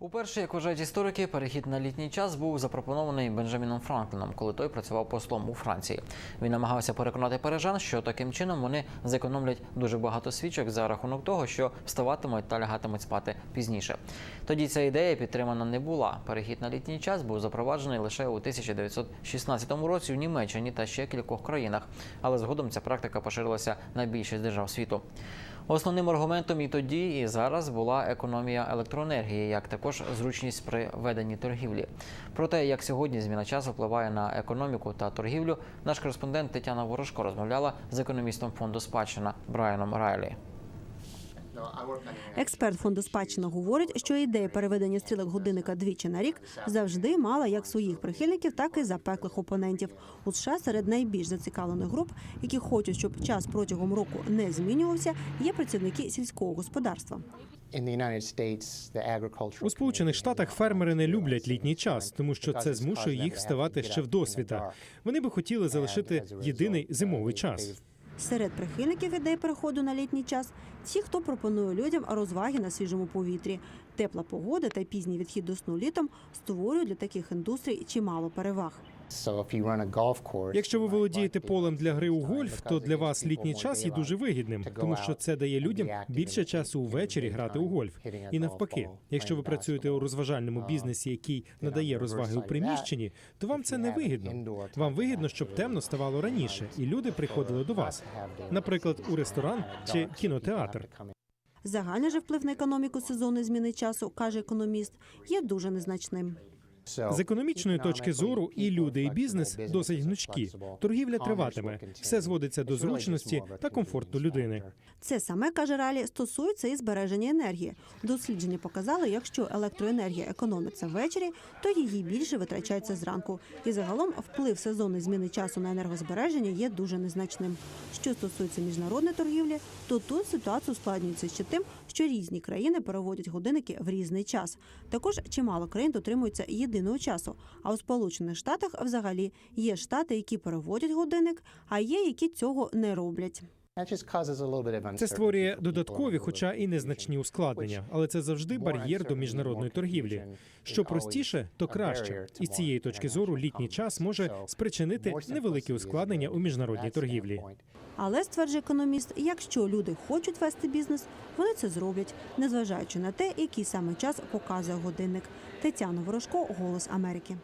Уперше, як вважають історики, перехід на літній час був запропонований Бенджаміном Франкліном, коли той працював послом у Франції. Він намагався переконати парижан, що таким чином вони зекономлять дуже багато свічок за рахунок того, що вставатимуть та лягатимуть спати пізніше. Тоді ця ідея підтримана не була. Перехід на літній час був запроваджений лише у 1916 році в Німеччині та ще кількох країнах, але згодом ця практика поширилася на більшість держав світу. Основним аргументом і тоді, і зараз була економія електроенергії, як також зручність при веденні торгівлі. Про те, як сьогодні зміна часу впливає на економіку та торгівлю, наш кореспондент Тетяна Ворожко розмовляла з економістом фонду спадщина Брайаном Райлі. Експерт фонду спадщина говорить, що ідея переведення стрілок годинника двічі на рік завжди мала як своїх прихильників, так і запеклих опонентів. У США серед найбільш зацікавлених груп, які хочуть, щоб час протягом року не змінювався, є працівники сільського господарства. У Сполучених Штатах фермери не люблять літній час, тому що це змушує їх вставати ще в досвіта. Вони би хотіли залишити єдиний зимовий час. Серед прихильників ідей переходу на літній час ті, хто пропонує людям розваги на свіжому повітрі. Тепла погода та пізній відхід до сну літом створюють для таких індустрій чимало переваг. Якщо ви володієте полем для гри у гольф, то для вас літній час є дуже вигідним, тому що це дає людям більше часу увечері грати у гольф. І навпаки, якщо ви працюєте у розважальному бізнесі, який надає розваги у приміщенні, то вам це не вигідно. Вам вигідно, щоб темно ставало раніше, і люди приходили до вас, наприклад, у ресторан чи кінотеатр. Загальний же вплив на економіку сезонної зміни часу, каже економіст, є дуже незначним. З економічної точки зору і люди, і бізнес досить гнучкі. Торгівля триватиме. Все зводиться до зручності та комфорту людини. Це саме каже Ралі стосується і збереження енергії. Дослідження показали, якщо електроенергія економиться ввечері, то її більше витрачається зранку. І загалом вплив сезонної зміни часу на енергозбереження є дуже незначним. Що стосується міжнародної торгівлі, то тут ситуація ускладнюється ще тим, що різні країни переводять годинники в різний час. Також чимало країн дотримуються єдиного часу. А у Сполучених Штатах взагалі є штати, які переводять годинник, а є які цього не роблять. Це створює додаткові, хоча і незначні ускладнення, але це завжди бар'єр до міжнародної торгівлі. Що простіше, то краще. І з цієї точки зору літній час може спричинити невеликі ускладнення у міжнародній торгівлі. Але стверджує економіст, якщо люди хочуть вести бізнес, вони це зроблять, незважаючи на те, який саме час показує годинник. Тетяна Ворожко, Голос Америки.